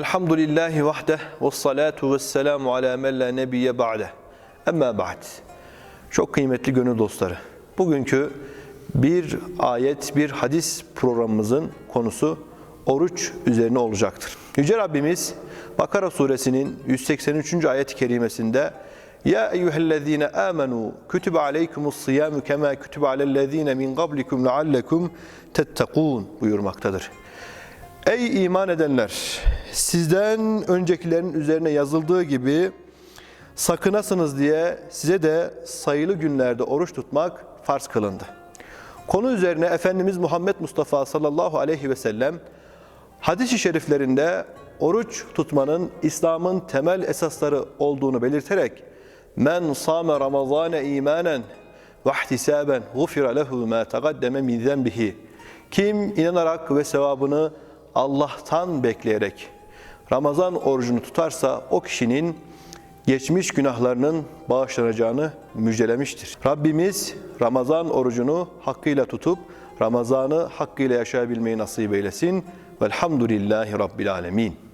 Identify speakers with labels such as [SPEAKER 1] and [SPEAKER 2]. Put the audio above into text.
[SPEAKER 1] Elhamdülillahi vahdeh ve salatu ve selamu ala men la nebiyye ba'deh. Emma ba'd. Çok kıymetli gönül dostları. Bugünkü bir ayet, bir hadis programımızın konusu oruç üzerine olacaktır. Yüce Rabbimiz Bakara suresinin 183. ayet-i kerimesinde Ya eyyühellezine amenu kütübe aleykumus siyamu kema kütübe alellezine min qablikum leallekum tettekûn buyurmaktadır. Ey iman edenler! Sizden öncekilerin üzerine yazıldığı gibi sakınasınız diye size de sayılı günlerde oruç tutmak farz kılındı. Konu üzerine Efendimiz Muhammed Mustafa sallallahu aleyhi ve sellem hadis-i şeriflerinde oruç tutmanın İslam'ın temel esasları olduğunu belirterek men sâme ramazâne imanen ve ihtisâben gufira lehu mâ tegaddeme min zenbihi kim inanarak ve sevabını Allah'tan bekleyerek Ramazan orucunu tutarsa o kişinin geçmiş günahlarının bağışlanacağını müjdelemiştir. Rabbimiz Ramazan orucunu hakkıyla tutup Ramazan'ı hakkıyla yaşayabilmeyi nasip eylesin. Velhamdülillahi Rabbil Alemin.